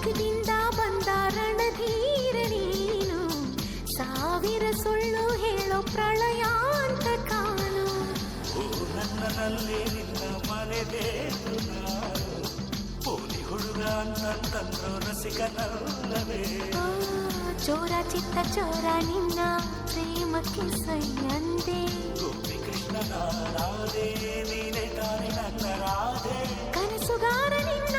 ಪ್ರೇಮ ಲೋಕದಿಂದ ಬಂದ ರಣಧೀರ ನೀನು ಸಾವಿರ ಸುಳ್ಳು ಹೇಳೋ ಪ್ರಳಯ ಅಂತ ಕಾನು ಓ ನನ್ನನಲ್ಲಿ ನಿನ್ನ ಮನೆ ಬೇಕು ನಾನು ಪೋಲಿ ಹುಡುಗ ಅಂತಂದ್ರು ರಸಿಕನಲ್ಲವೇ ಆ, ಚೋರ ಚಿತ್ತ ಚೋರ ನಿನ್ನ ಪ್ರೇಮಕ್ಕೆ ಸೈಯಂದೆ ಗೋಪಿ ಕೃಷ್ಣನ ರಾಧೆ ನೀನೆ ತಾನೆ ನನ್ನ ರಾಧೆ ಕನಸುಗಾರ ನಿನ್ನ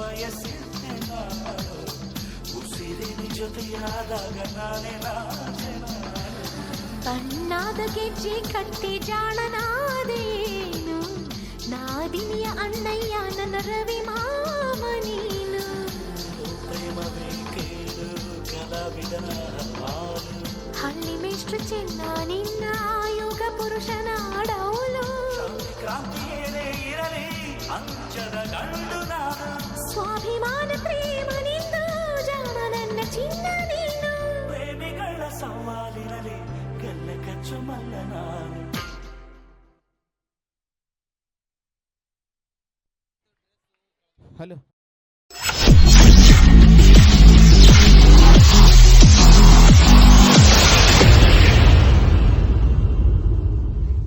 ಬಯಸಿದ್ದೆ ನಾನು ಉಸಿರಿನ ಜೊತೆಯಾದಾಗ ನಾನೇ ನಾಚೆ ನಾನು. ಬಣ್ಣಾದ ಗೆಜ್ಜೆ ಕಟ್ಟಿ ಜಾಣನಾದೇನು ನಾದಿನಿಯ ಅಣ್ಣಯ್ಯ ನನ್ನ ರವಿ ಮಾಮ ನೀನು ಪ್ರೇಮವೇ ಕೇಳು ಕಲಾವಿದನ ಹಾಲು ಹಳ್ಳಿ ಮೇಷ್ಟ್ರು ಚೆನ್ನ ನಿನ್ನ ಆಯೋಗ ಪುರುಷನ സവാലിരലെ ഗല്ല കച്ചുമല്ല നാളെ ഹലോ